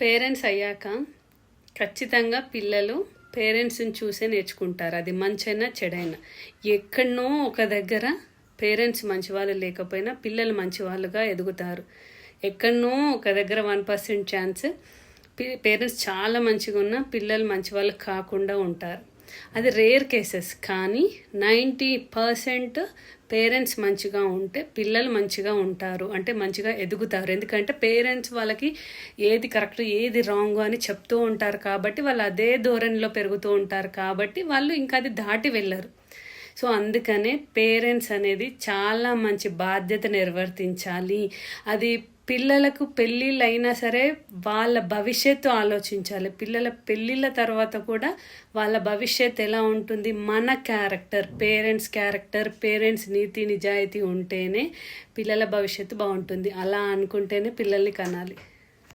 Parents అయ్యాక ఖచ్చితంగా పిల్లలు పేరెంట్స్ని చూసే నేర్చుకుంటారు. అది మంచైనా చెడైనా. ఎక్కడనో ఒక దగ్గర పేరెంట్స్ మంచివాళ్ళు లేకపోయినా పిల్లలు మంచివాళ్ళుగా ఎదుగుతారు. ఎక్కడనో ఒక దగ్గర వన్ పర్సెంట్ ఛాన్స్ పేరెంట్స్ చాలా మంచిగా ఉన్నా పిల్లలు మంచివాళ్ళు కాకుండా ఉంటారు. అది రేర్ కేసెస్ కానీ నైంటీ పర్సెంట్ పేరెంట్స్ మంచిగా ఉంటే పిల్లలు మంచిగా ఉంటారు. అంటే మంచిగా ఎదుగుతారు. ఎందుకంటే పేరెంట్స్ వాళ్ళకి ఏది కరెక్ట్ ఏది రాంగ్ అని చెప్తూ ఉంటారు కాబట్టి వాళ్ళు అదే ధోరణిలో పెరుగుతూ ఉంటారు కాబట్టి వాళ్ళు ఇంకా అది దాటి వెళ్ళరు. సో అందుకనే పేరెంట్స్ అనేది చాలా మంచి బాధ్యత నిర్వర్తించాలి. అది పిల్లలకు పెళ్ళిళ్ళు అయినా సరే వాళ్ళ భవిష్యత్తు ఆలోచించాలి. పిల్లల పెళ్ళిళ్ళ తర్వాత కూడా వాళ్ళ భవిష్యత్తు ఎలా ఉంటుంది? మన క్యారెక్టర్ పేరెంట్స్ క్యారెక్టర్ పేరెంట్స్ నీతి నిజాయితీ ఉంటేనే పిల్లల భవిష్యత్తు బాగుంటుంది. అలా అనుకుంటేనే పిల్లల్ని కనాలి.